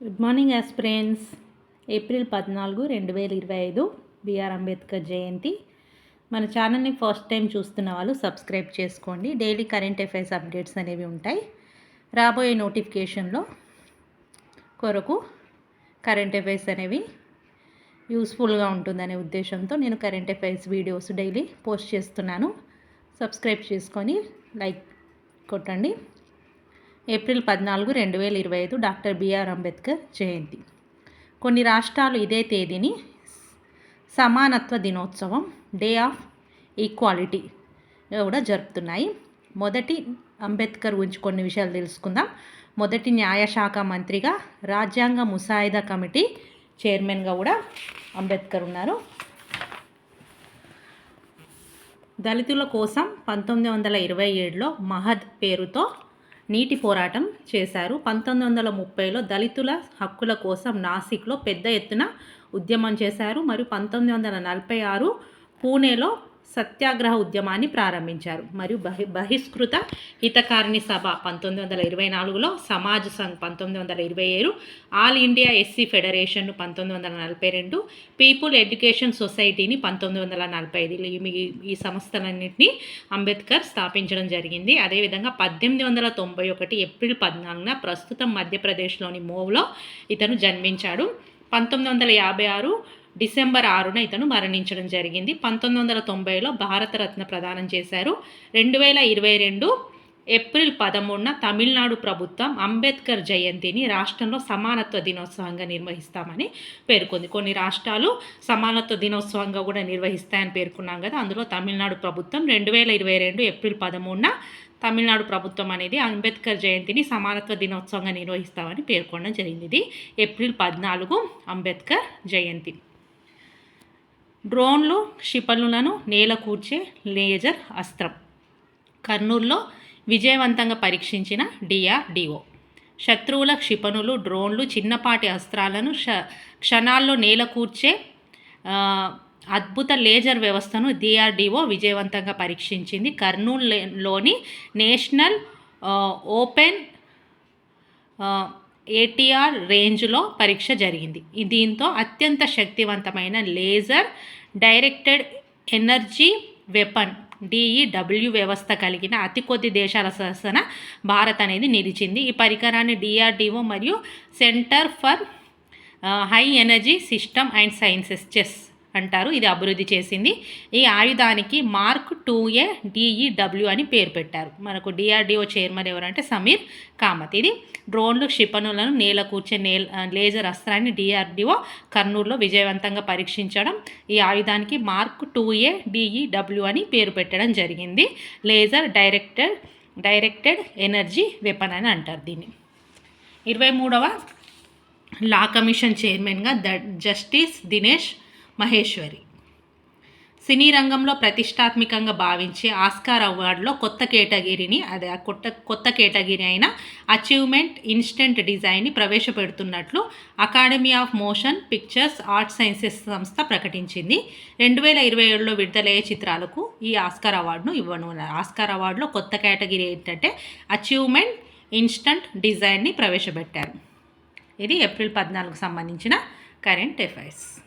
Good morning aspirants April పద్నాలుగు రెండు వేల ఇరవై ఐదు బిఆర్ అంబేద్కర్ జయంతి మన ఛానల్ని ఫస్ట్ టైం చూస్తున్న వాళ్ళు సబ్స్క్రైబ్ చేసుకోండి. డైలీ కరెంట్ అఫైర్స్ అప్డేట్స్ అనేవి ఉంటాయి. రాబోయే నోటిఫికేషన్లో కొరకు కరెంట్ అఫైర్స్ అనేవి యూస్ఫుల్గా ఉంటుందనే ఉద్దేశంతో నేను current affairs videos daily post చేస్తున్నాను. సబ్స్క్రైబ్ చేసుకొని లైక్ కొట్టండి. ఏప్రిల్ పద్నాలుగు రెండు వేల ఇరవై ఐదు డాక్టర్ బిఆర్ అంబేద్కర్ జయంతి. కొన్ని రాష్ట్రాలు ఇదే తేదీని సమానత్వ దినోత్సవం డే ఆఫ్ ఈక్వాలిటీ కూడా జరుపుతున్నాయి. మొదటి అంబేద్కర్ గురించి కొన్ని విషయాలు తెలుసుకుందాం. మొదటి న్యాయశాఖ మంత్రిగా రాజ్యాంగ ముసాయిదా కమిటీ చైర్మన్గా కూడా అంబేద్కర్ ఉన్నారు. దళితుల కోసం పంతొమ్మిది వందల ఇరవై ఏడులో మహద్ పేరుతో నీటి పోరాటం చేశారు. పంతొమ్మిది వందల ముప్పైలో దళితుల హక్కుల కోసం నాసిక్లో పెద్ద ఎత్తున ఉద్యమం చేశారు. మరియు పంతొమ్మిది వందల నలభై ఆరు పూణేలో సత్యాగ్రహ ఉద్యమాన్ని ప్రారంభించారు. మరియు బహి బహిష్కృత హితకారిణి సభ పంతొమ్మిది వందల ఇరవై నాలుగులో సమాజ్ సంఘ్ పంతొమ్మిది వందల ఇరవై ఏడు ఆల్ ఇండియా ఎస్సీ ఫెడరేషన్ పంతొమ్మిది వందల నలభై రెండు పీపుల్ ఎడ్యుకేషన్ సొసైటీని పంతొమ్మిది వందల నలభై ఐదు ఈ సంస్థలన్నింటినీ అంబేద్కర్ స్థాపించడం జరిగింది. అదేవిధంగా పద్దెనిమిది వందల తొంభై ఒకటి ఏప్రిల్ పద్నాలుగున ప్రస్తుతం మధ్యప్రదేశ్లోని మోవ్లో ఇతను జన్మించాడు. పంతొమ్మిది వందల యాభై ఆరు డిసెంబర్ ఆరున ఇతను మరణించడం జరిగింది. పంతొమ్మిది వందల తొంభైలో భారతరత్న ప్రదానం చేశారు. రెండు వేల ఇరవై రెండు ఏప్రిల్ పదమూడున తమిళనాడు ప్రభుత్వం అంబేద్కర్ జయంతిని రాష్ట్రంలో సమానత్వ దినోత్సవంగా నిర్వహిస్తామని పేర్కొంది. కొన్ని రాష్ట్రాలు సమానత్వ దినోత్సవంగా కూడా నిర్వహిస్తాయని పేర్కొన్నాం కదా. అందులో తమిళనాడు ప్రభుత్వం రెండు వేల ఇరవై రెండు ఏప్రిల్ పదమూడున తమిళనాడు ప్రభుత్వం అనేది అంబేద్కర్ జయంతిని సమానత్వ దినోత్సవంగా నిర్వహిస్తామని పేర్కొనడం జరిగింది. ఇది ఏప్రిల్ పద్నాలుగు అంబేద్కర్ జయంతి. డ్రోన్లు క్షిపణులను నేలకూర్చే లేజర్ అస్త్రం. కర్నూల్లో విజయవంతంగా పరీక్షించిన డిఆర్డిఓ. శత్రువుల క్షిపణులు డ్రోన్లు చిన్నపాటి అస్త్రాలను క్షణాల్లో నేలకూర్చే అద్భుత లేజర్ వ్యవస్థను డిఆర్డిఓ విజయవంతంగా పరీక్షించింది. కర్నూలులోని నేషనల్ ఓపెన్ ఏటీఆర్ రేంజ్లో పరీక్ష జరిగింది. దీంతో అత్యంత శక్తివంతమైన laser directed energy weapon DEW వ్యవస్థ కలిగిన అతి కొద్ది దేశాల సరసన భారత్ అనేది నిలిచింది. ఈ పరికరాన్ని డిఆర్డిఓ మరియు centre for high energy system and sciences CHESS అంటారు. ఇది అభివృద్ధి చేసింది. ఈ ఆయుధానికి మార్క్ టూ ఏ డిఈడబ్ల్యూ అని పేరు పెట్టారు. మనకు డిఆర్డిఓ చైర్మన్ ఎవరంటే సమీర్ కామత్. ఇది డ్రోన్లు క్షిపణులను నేల కూర్చే నే లేజర్ అస్త్రాన్ని డిఆర్డిఓ కర్నూలులో విజయవంతంగా పరీక్షించడం ఈ ఆయుధానికి మార్క్ టూ ఏ డిఈడబ్ల్యూ అని పేరు పెట్టడం జరిగింది. Laser directed directed energy weapon అని అంటారు దీన్ని. ఇరవై మూడవ లా కమిషన్ చైర్మన్గా ద జస్టిస్ దినేష్ మహేశ్వరి. సినీ రంగంలో ప్రతిష్టాత్మకంగా భావించే ఆస్కార్ అవార్డులో కొత్త కేటగిరీని అదే కొత్త కొత్త కేటగిరీ అయిన అచీవ్మెంట్ ఇన్స్టెంట్ డిజైన్ని ప్రవేశపెడుతున్నట్లు academy of motion pictures art sciences సంస్థ ప్రకటించింది. రెండు వేల ఇరవై ఏడులో విడుదలయ్యే చిత్రాలకు ఈ ఆస్కార్ అవార్డును ఇవ్వను. ఆస్కార్ అవార్డులో కొత్త కేటగిరీ ఏంటంటే అచీవ్మెంట్ ఇన్స్టంట్ డిజైన్ని ప్రవేశపెట్టారు. ఇది ఏప్రిల్ పద్నాలుగు సంబంధించిన కరెంట్ అఫైర్స్.